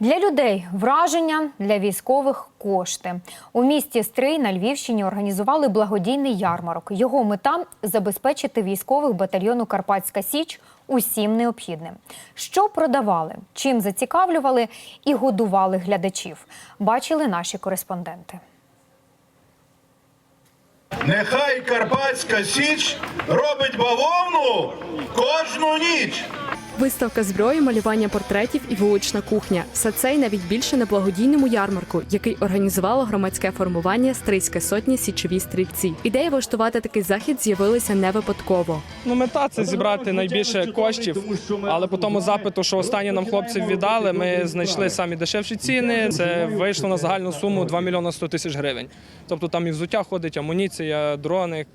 Для людей враження, для військових кошти. У місті Стрий на Львівщині організували благодійний ярмарок. Його мета забезпечити військових батальйону Карпатська Січ усім необхідним. Що продавали, чим зацікавлювали і годували глядачів, бачили наші кореспонденти. Нехай Карпатська Січ робить бавовну кожну ніч. Виставка зброї, малювання портретів і вулична кухня. Все це й навіть більше на благодійному ярмарку, який організувало громадське формування Стрийська сотня січові стрільці. Ідея влаштувати такий захід з'явилася не випадково. Ну, мета це зібрати найбільше коштів, але по тому запиту, що останні нам хлопці віддали, ми знайшли самі дешевші ціни. Це вийшло на загальну суму 2 мільйони 100 тисяч гривень. Тобто там і взуття ходить, амуніція, дрони,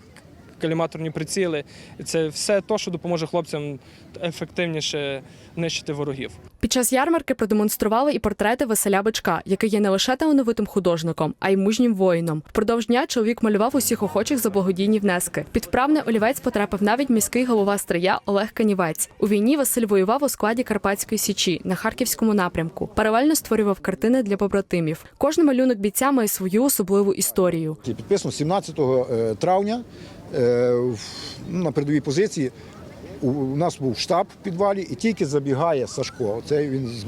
каліматорні приціли. Це все те, що допоможе хлопцям ефективніше нищити ворогів. Під час ярмарки продемонстрували і портрети Василя Бичка, який є не лише талановитим художником, а й мужнім воїном. Впродовж дня чоловік малював усіх охочих за благодійні внески. Під вправний олівець потрапив навіть міський голова Стрия Олег Канівець. У війні Василь воював у складі Карпатської січі на харківському напрямку. Паралельно створював картини для побратимів. Кожен малюнок бійця має свою особливу історію. Підписано 17 е, травня на передовій позиції. У нас був штаб в підвалі, і тільки забігає Сашко. Це він з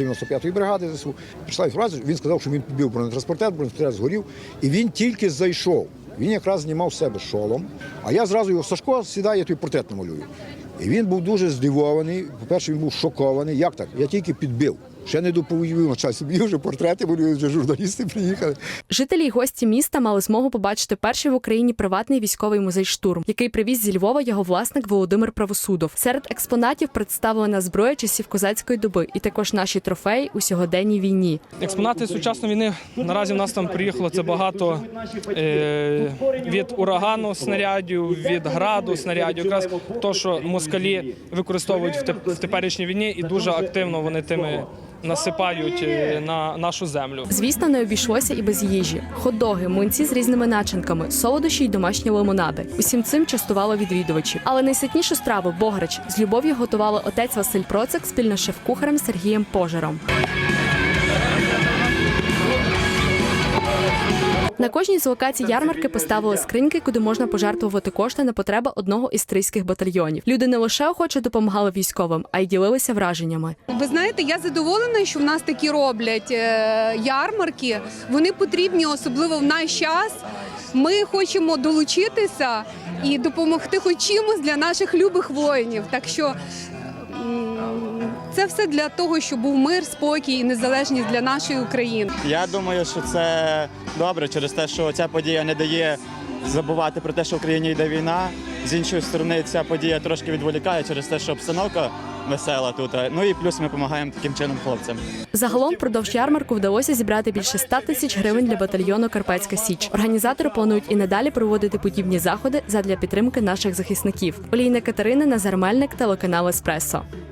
95-ї бригади ЗСУ. Прийшла інформація, він сказав, що він підбив бронетранспортер, бронетранспортер згорів, і він тільки зайшов. Він якраз знімав себе шолом. А я зразу його Сашко сідає, я той портрет намалюю. І він був дуже здивований. По-перше, він був шокований. Як так? Я тільки підбив. Ще не доповів на часі. Мені вже портрети малюють, вже журналісти приїхали. Жителі й гості міста мали змогу побачити перший в Україні приватний військовий музей штурм, який привіз зі Львова його власник Володимир Правосудов. Серед експонатів представлена зброя часів козацької доби, і також наші трофеї у сьогоденній війні. Експонати сучасної війни наразі в нас там приїхало це багато е, від урагану снарядів, від граду снарядів. Якраз то, що москалі використовують в, теп- в теперішній війні, і дуже активно вони тими насипають е, на нашу землю. Звісно, не обійшлося і без їжі. Хот-доги, млинці з різними начинками, солодощі й домашні лимонади. Усім цим частувало відвідувачів. Але найситнішу страву бограч з любов'ю готували отець Василь Процик спільно з шеф-кухарем Сергієм Пожером. На кожній з локацій ярмарки поставили скриньки, куди можна пожертвувати кошти на потреби одного із стрийських батальйонів. Люди не лише охоче допомагали військовим, а й ділилися враженнями. Ви знаєте, я задоволена, що в нас такі роблять е, ярмарки. Вони потрібні, особливо в наш час. Ми хочемо долучитися і допомогти хоч чимось для наших любих воїнів. Так що це все для того, щоб був мир, спокій і незалежність для нашої України. Я думаю, що це добре через те, що ця подія не дає забувати про те, що в Україні йде війна. З іншої сторони, ця подія трошки відволікає через те, що обстановка весела тут. Ну і плюс ми допомагаємо таким чином хлопцям. Загалом впродовж ярмарку вдалося зібрати більше 100 тисяч гривень для батальйону Карпатська Січ. Організатори планують і надалі проводити подібні заходи задля підтримки наших захисників. Олійна Катерина Назар Мельник, телеканал Еспресо.